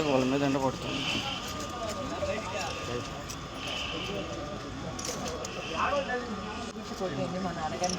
కొట్టక వాళ్ళ మీద ఎండ పడుతుంది. మా నాన్నగారు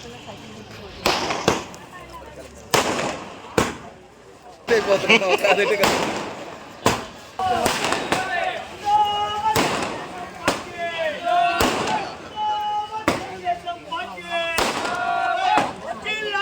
నీళ్ళు సైడ్ వచ్చి నువ్వు కట్టట మీరందరూ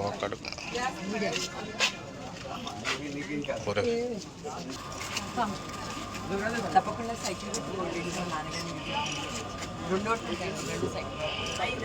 ఒక్కడు ఒరే. తప్పకుండా సైకిల్ కొట్టేయండి మా నాన్నగారు రెండో రెండు సైకిల్